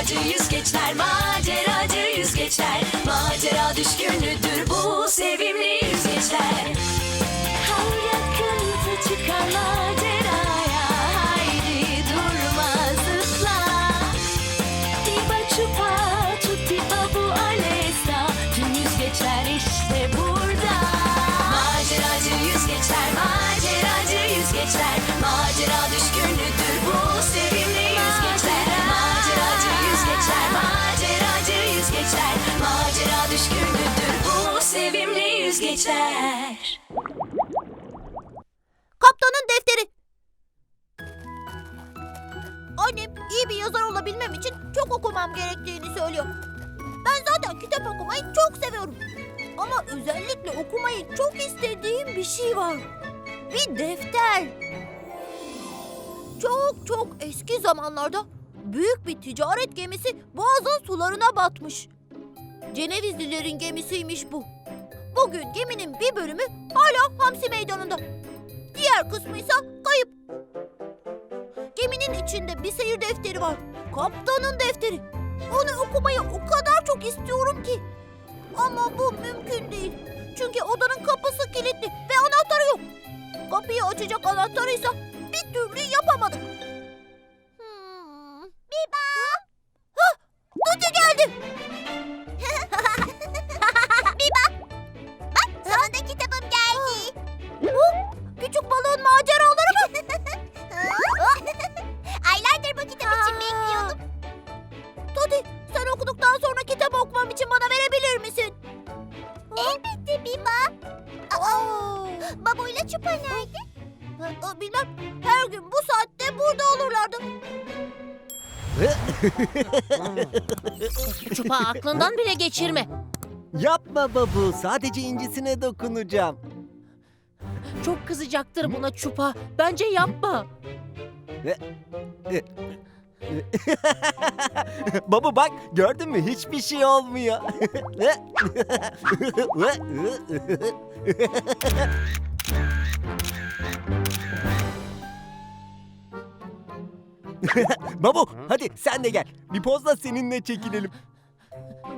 Maceracı yüzgeçler, maceracı yüzgeçler Macera düşkünüdür bu sevimli yüzgeçler yüzgeçler Kaptanın defteri. Annem iyi bir yazar olabilmem için çok okumam gerektiğini söylüyor. Ben zaten kitap okumayı çok seviyorum. Ama özellikle okumayı çok istediğim bir şey var. Bir defter. Çok çok eski zamanlarda büyük bir ticaret gemisi boğazın sularına batmış. Cenevizlilerin gemisiymiş bu. Bugün geminin bir bölümü hala Hamsi Meydanı'nda. Diğer kısmı ise kayıp. Geminin içinde bir seyir defteri var. Kaptanın defteri. Onu okumayı o kadar çok istiyorum ki. Ama bu mümkün değil. Çünkü odanın kapısı kilitli ve anahtarı yok. Kapıyı açacak anahtarıysa bir türlü yapamadık. Çupa aklından bile geçirme. Yapma babu, sadece incisine dokunacağım. Çok kızacaktır buna Çupa. Bence yapma. babu bak, gördün mü? Hiçbir şey olmuyor. babu, hadi sen de gel. Bir pozla seninle çekilelim.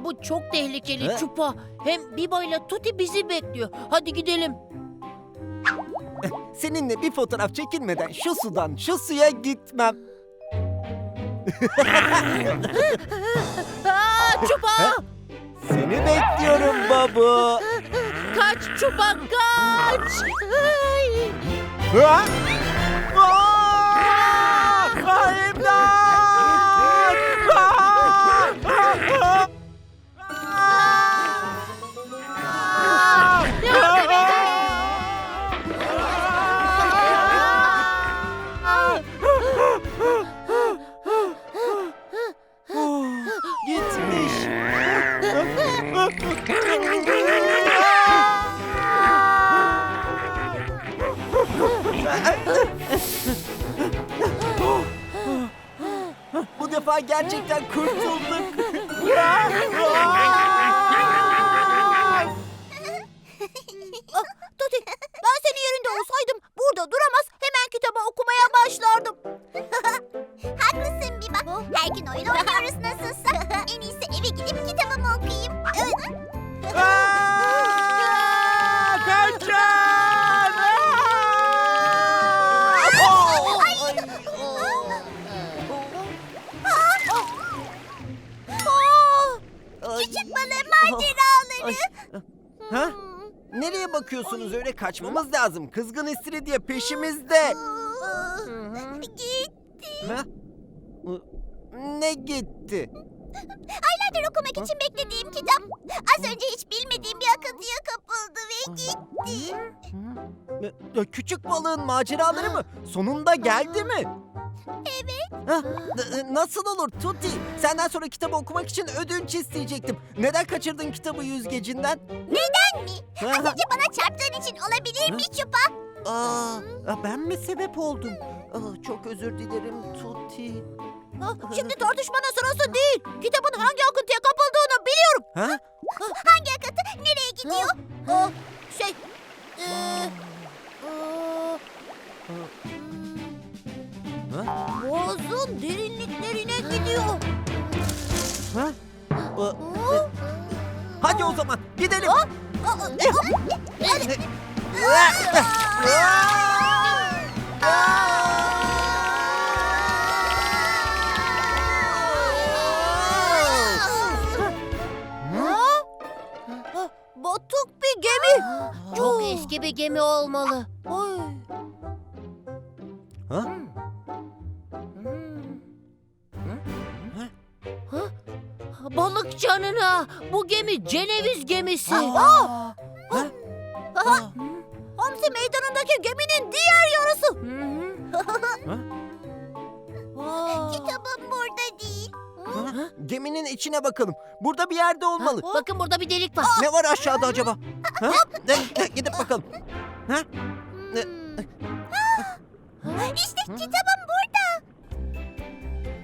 Bu çok tehlikeli He? Çupa. Hem Biba ile Tuti bizi bekliyor. Hadi gidelim. Seninle bir fotoğraf çekilmeden şu sudan şu suya gitmem. Aa, Çupa! Seni bekliyorum babu. kaç Çupa kaç! Ay! Ha? Aa! Aa, İmdat! Aa! Aa! Gitmiş. defa gerçekten kurtulduk. Maceraları. Ha? Nereye bakıyorsunuz öyle kaçmamız lazım. Kızgın istiridye peşimizde. Gitti. Ha? Ne gitti? Aylardır okumak için beklediğim kitap. Az önce hiç bilmediğim bir akıntıya kapıldı ve gitti. Hı? Küçük balığın maceraları mı? Sonunda geldi mi? Evet. Nasıl olur Tuti? Senden sonra kitabı okumak için ödünç isteyecektim. Neden kaçırdın kitabı yüzgecinden? Neden mi? Az önce bana çarptığın için olabilir mi Çupa? Aa, ben mi sebep oldum? Aa, çok özür dilerim Tuti. Şimdi tartışmanın sırası değil. Kitabın hangi akıntıya kapıldığını biliyorum. Ha? Hangi akıntı nereye gidiyor? Aa, şey... Ee, aa, Ha? boğazın derinliklerine gidiyor. Ha? Aa, Hadi o zaman gidelim. Aa, Hadi. Ha? Batık bir gemi. Çok eski bir gemi olmalı. Ay. Ha? Balık canına. Bu gemi Ceneviz gemisi. Aa! Aha, Hamsi meydanındaki geminin diğer yarısı. Kitabım burada değil. Ha? Geminin içine bakalım. Burada bir yerde olmalı. Bakın burada bir delik var. Ne var aşağıda acaba? Ha? Ne- ne- Gidip bakalım. Ha? işte kitabım burada.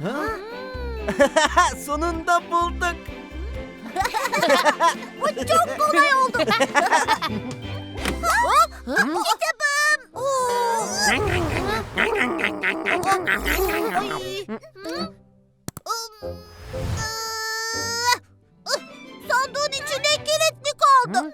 Ha? Sonunda bulduk. Bu çok kolay oldu. kitabım. Oo. Ay. Um, ıı, ıh, Sandığın içinde kilitli kaldı.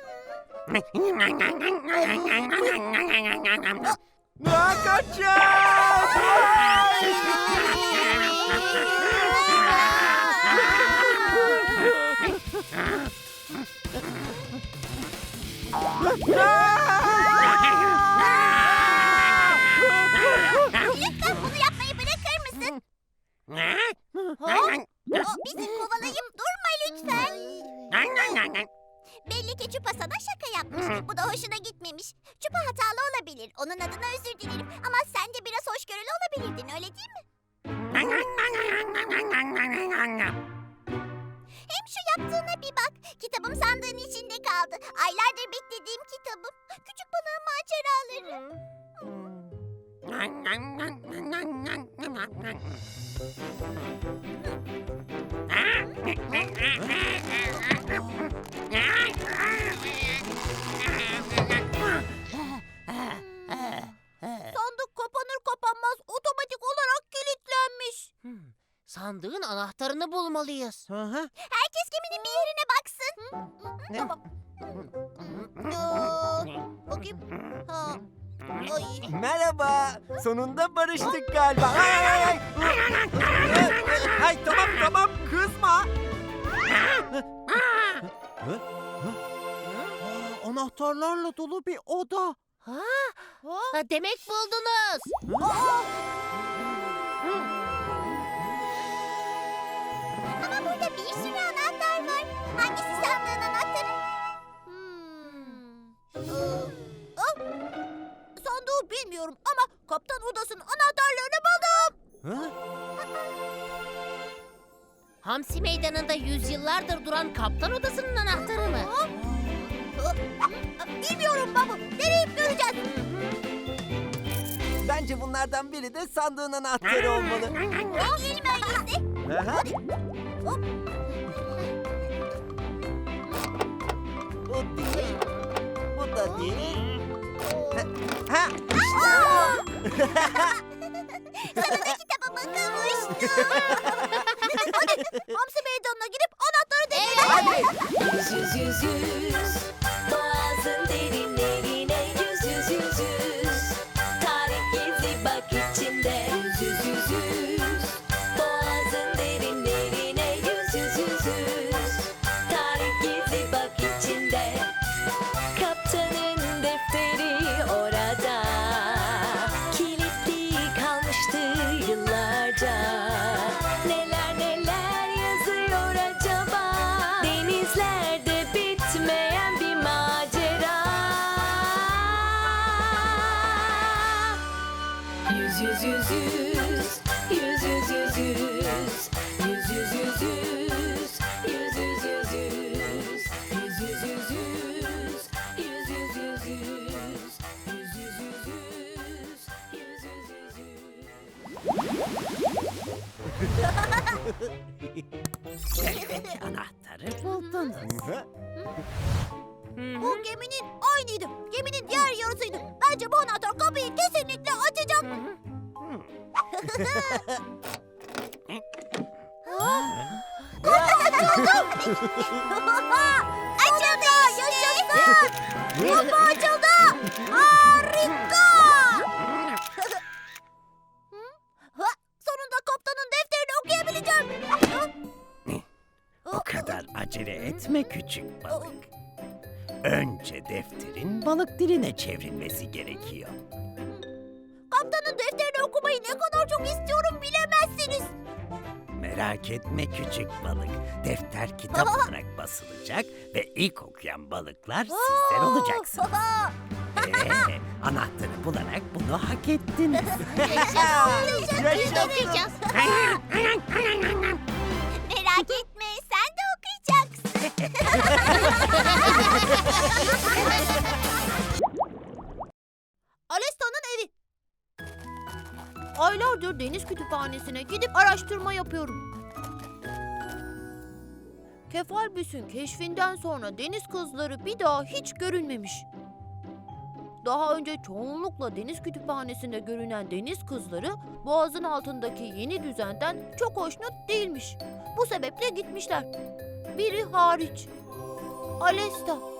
Anahtarını bulmalıyız. Hı hı. Herkes geminin bir yerine baksın. Ne? Tamam. Aa, bakayım. Ha. Ay. Merhaba. Sonunda barıştık galiba. Ay ay ay. ay. Tamam tamam kızma. Hı? Hı? Aa, Anahtarlarla dolu bir oda. Ha, ha, demek buldunuz. Ama Hamsi meydanında yüzyıllardır duran kaptan odasının anahtarı mı? Bilmiyorum baba. Deneyip göreceğiz. Bence bunlardan biri de sandığın anahtarı olmalı. Deneyelim öyleyse. Hı hı. Hop. Bu değil. Bu da değil. Ha, Aa! Sonunda kitabıma kavuştum. Meydanına girip anahtarı deneyelim. Yüz yüz yüz yüz Anahtarı buldun. Bu geminin aynıydı. Geminin diğer yarısıydı. Bence bu anahtar kapıyı kesinlikle açacak. açıldı! Yaşasın! Kapı açıldı! Harika! Diline çevrilmesi gerekiyor. Kaptanın defterini okumayı ne kadar çok istiyorum bilemezsiniz. Merak etme küçük balık. Defter kitap olarak basılacak ve ilk okuyan balıklar sizler olacaksınız. Ee, anahtarı bularak bunu hak ettiniz. Okuyacağız. Merak etme sen de okuyacaksın. Aylardır deniz kütüphanesine gidip araştırma yapıyorum. Kefalbüs'ün keşfinden sonra deniz kızları bir daha hiç görünmemiş. Daha önce çoğunlukla deniz kütüphanesinde görünen deniz kızları boğazın altındaki yeni düzenden çok hoşnut değilmiş. Bu sebeple gitmişler. Biri hariç. Alesta.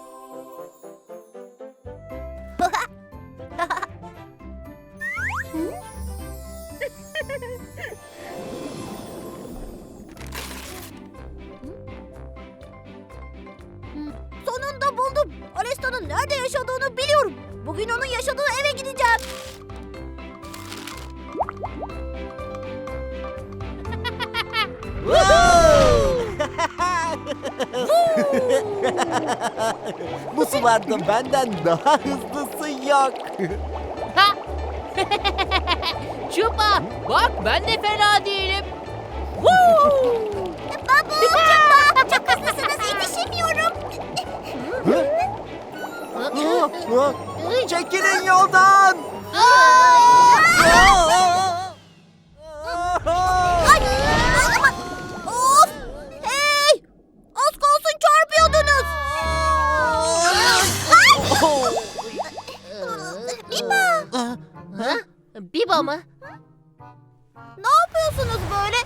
Bu sularda benden daha hızlısı yok. Çupa bak ben de fena değilim. Babu, Çupa, çok hızlısınız yetişemiyorum. Çekilin yoldan! Ay, Biba mı? ne yapıyorsunuz böyle?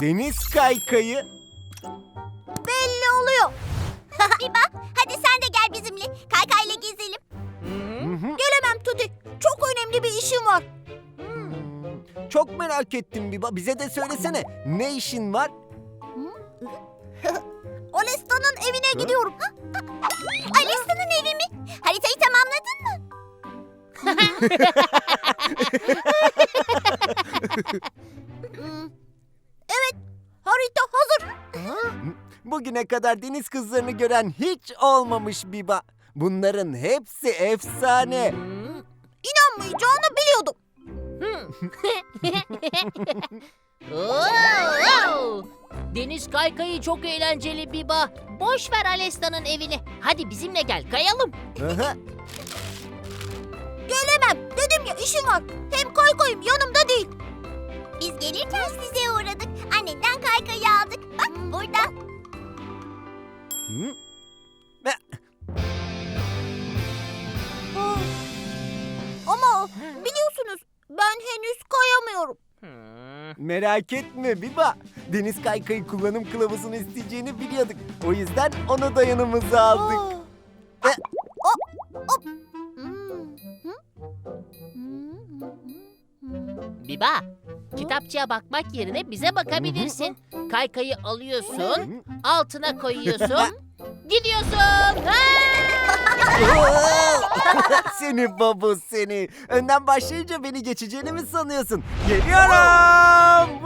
Deniz kaykayı. Belli oluyor. Biba, hadi sen de gel bizimle. Kaykayla gezelim. Gelemem Tuti. Çok önemli bir işim var. Çok merak ettim Biba. Bize de söylesene. Ne işin var? Alesta'nın evine gidiyorum. Alesta'nın evi mi? Haritayı? Hmm, evet, harita hazır. Bugüne kadar deniz kızlarını gören hiç olmamış Biba. Bunların hepsi efsane. İnanmayacağını biliyordum. Oo! Deniz kaykayı çok eğlenceli Biba. Boş ver Alesta'nın evini. Hadi bizimle gel kayalım. Aha. Dedim ya işim var. Hem kaykayım yanımda değil. Biz gelirken size uğradık. Annenden kaykayı aldık. Bak burada. Hı? Ah. Ama biliyorsunuz ben henüz kayamıyorum. Merak etme Biba. Deniz kaykayı kullanım kılavuzunu isteyeceğini biliyorduk. O yüzden onu da yanımıza aldık. Ah. E- Ah, hop. Biba, kitapçıya bakmak yerine bize bakabilirsin. Kaykayı alıyorsun, altına koyuyorsun, gidiyorsun. Seni babu seni. Önden başlayınca beni geçeceğini mi sanıyorsun? Geliyorum.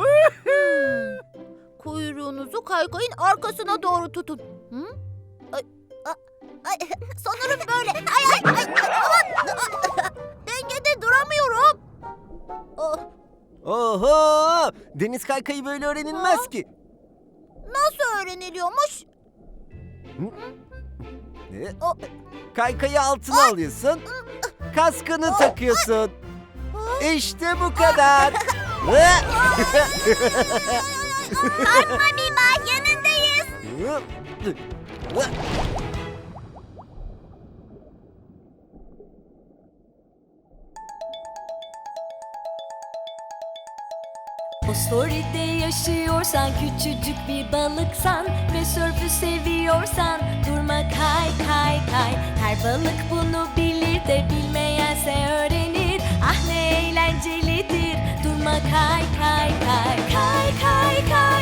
Kuyruğunuzu kaykayın arkasına doğru tutun. Hı? Ay, a- ay, sanırım böyle. Ay ay ay, ay aman. Dengede duramıyorum. Oh, Oho! Deniz kaykayı böyle öğrenilmez ki. nasıl öğreniliyormuş? E, O, Kaykayı altına alıyorsun. Kaskını takıyorsun. İşte bu kadar. Korkma Biba yanındayız. O Fosforite yaşıyorsan küçücük bir balıksan Ve sörfü seviyorsan durma kay kay kay Her balık bunu bilir de bilmeyense öğrenir. Ah ne eğlencelidir durma kay kay kay Kay kay kay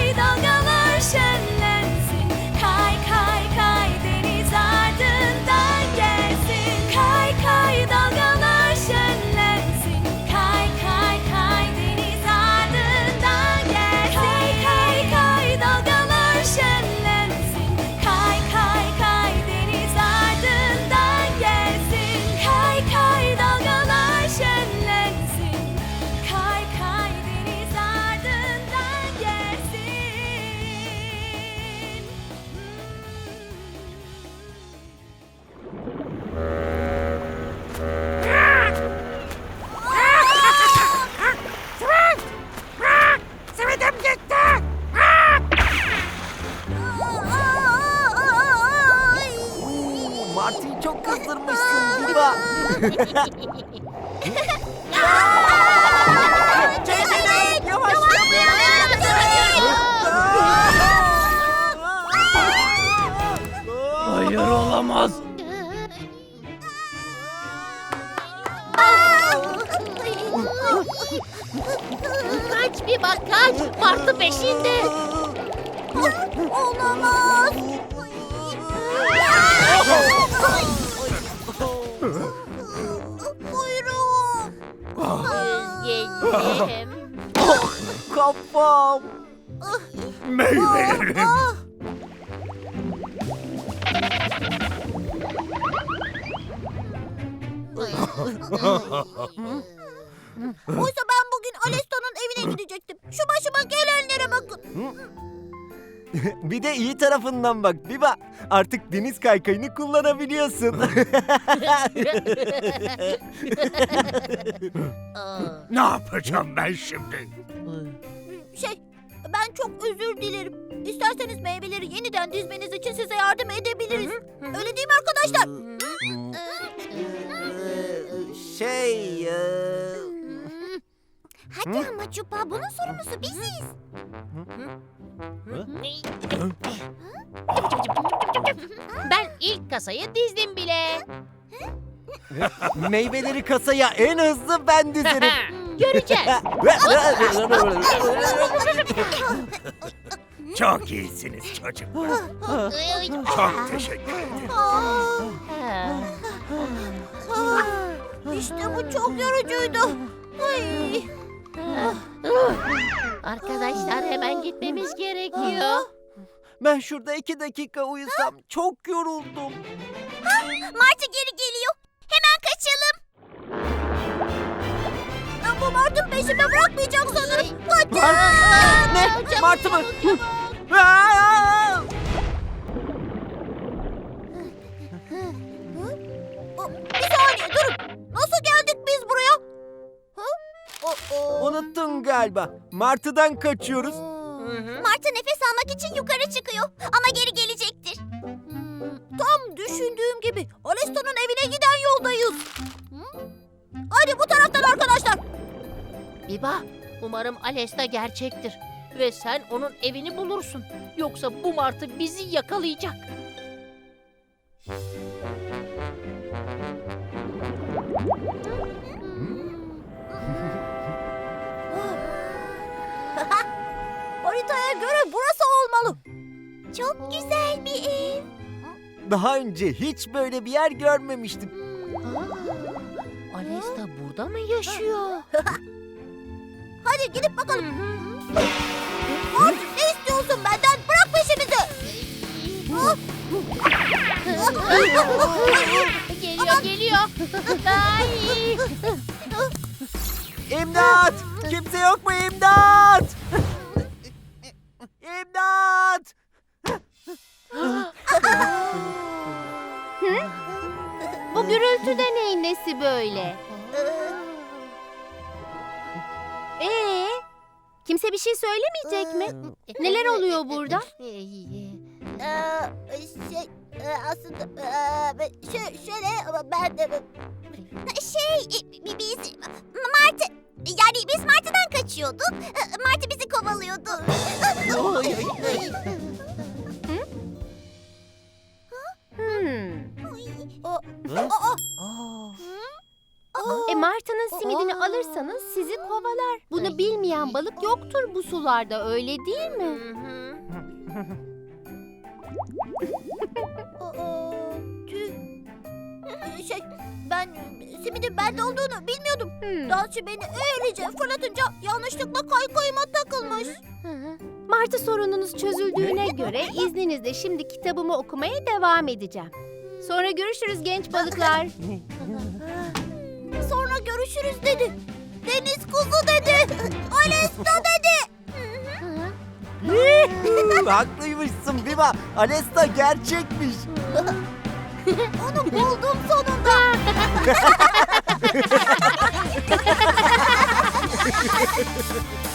Yavaş. Hayır olamaz. Kaç Biba kaç. Martı peşinde. Olamaz. Yedim. Kafam. Meyvelerim. Oysa ben bugün Alesta'nın evine gidecektim. Şu başıma gelenlere bakın. Bir de iyi tarafından bak Biba. Artık deniz kaykayını kullanabiliyorsun. Ne yapacağım ben şimdi? Şey, ben çok özür dilerim. İsterseniz meyveleri yeniden dizmeniz için size yardım edebiliriz. Öyle değil mi arkadaşlar? şey... e, Hadi ama Cupa, bunun sorumlusu biziz. Ben ilk kasayı dizdim bile. Meyveleri kasaya en hızlı ben dizerim. Göreceğiz. Çok iyisiniz çocuklar. Çok teşekkür ederim. İşte bu çok yorucuydu. Ben şurada iki dakika uyusam çok yoruldum. Martı geri geliyor. Hemen kaçalım. Bu Martı peşime bırakmayacak sanırım. Kaçın. Ne? Martı mı? Aa! Bir saniye durun. Nasıl geldik biz buraya? Ha? O- o- Unuttun galiba. Martı'dan kaçıyoruz. Martı nefes almak için yukarı çıkıyor ama geri gelecektir. Tam düşündüğüm gibi Alesta'nın evine giden yoldayız. Hadi bu taraftan arkadaşlar. Biba, umarım Alesta gerçektir. Ve sen onun evini bulursun. Yoksa bu martı bizi yakalayacak. Daha önce hiç böyle bir yer görmemiştim. Alesta burada mı yaşıyor? Hadi gidip bakalım. Martı ne istiyorsun benden? Bırak peşimizi. geliyor, geliyor. Ay! İmdat! Kimse yok mu? İmdat! Gürültü de neyin nesi böyle? Ee, kimse bir şey söylemeyecek mi? Neler oluyor burada? Ee, şey, Ee, aslında ben- şö- şöyle ama ben de... Şey, e, biz Martı... Yani biz Martı'dan kaçıyorduk. Ee, Martı bizi kovalıyordu. Oy, oy, oy. Balık yoktur bu sularda öyle değil mi? Aa, tüh. Ee, Şey, ben simidin bende olduğunu bilmiyordum. Hmm. Dansçı beni öylece fırlatınca yanlışlıkla kaykayıma takılmış. Hı hı. Martı sorununuz çözüldüğüne göre izninizle şimdi kitabımı okumaya devam edeceğim. Sonra görüşürüz genç balıklar. Sonra görüşürüz dedi. Deniz kuzu dedi. Alesta dedi. Haklıymışsın Biba. Alesta gerçekmiş. Onu buldum sonunda.